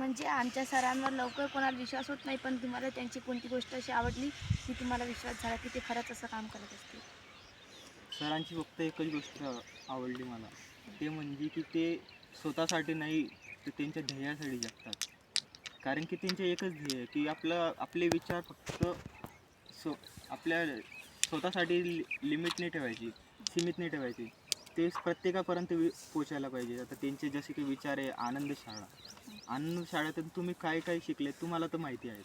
म्हणजे आमच्या सरांवर लवकर कोणाला विश्वास होत नाही पण तुम्हाला त्यांची कोणती गोष्ट अशी आवडली की तुम्हाला विश्वास झाला की ते खरंच असं काम करत असते सरांची फक्त एकच गोष्ट आवडली मला. ते म्हणजे की ते स्वतःसाठी नाही तर त्यांच्या ध्येयासाठी जगतात. कारण की त्यांचे एकच ध्येय आहे की आपलं आपले विचार फक्त स्व आपल्या स्वतःसाठी लि लिमिट नाही ठेवायची सीमित नाही ठेवायची. ते प्रत्येकापर्यंत वि पोचायला पाहिजे. आता त्यांचे जसे की विचार आहे आनंद शाळा अन्न शाळेतून तुम्ही काय काय शिकले तुम्हाला तर माहिती आहे.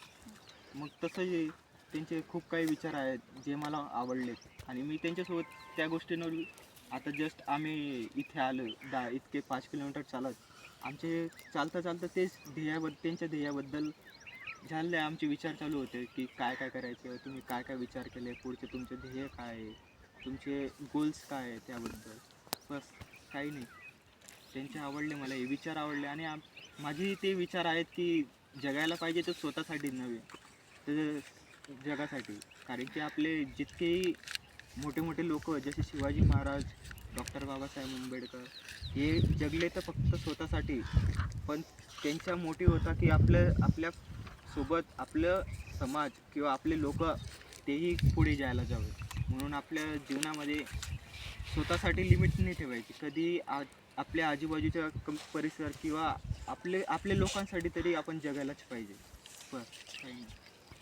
मग तसं त्यांचे खूप काही विचार आहेत जे मला आवडले आणि मी त्यांच्यासोबत त्या गोष्टींवर आता जस्ट आम्ही इथे आलो दहा इतके पाच किलोमीटर चालत. आमचे चालता चालता तेच ध्येयाबद्दल त्यांच्या ध्येयाबद्दल झाले आमचे विचार चालू होते की काय काय करायचं तुम्ही काय काय विचार केले पुढचे तुमचे ध्येय काय आहे तुमचे गोल्स काय आहे त्याबद्दल. बस काही नाही. त्यांचे आवडले मला हे विचार आवडले आणि आम माझे ते विचार आहेत की जगायला पाहिजे तर स्वतःसाठी नव्हे तर जगासाठी. कारण की आपले जितकेही मोठे मोठे लोक जसे शिवाजी महाराज डॉक्टर बाबासाहेब आंबेडकर हे जगले तर फक्त स्वतःसाठी पण त्यांच्या मोठी होता की आपलं आपल्यासोबत आपलं समाज किंवा आपले लोक तेही पुढे जायला जावे. म्हणून आपल्या जीवनामध्ये स्वतःसाठी लिमिट नाही ठेवायची. कधी आ आपल्या आजूबाजूच्या कम परिसर किंवा आपले आपल्या लोकांसाठी तरी आपण जगायलाच पाहिजे. बस. काही नाही.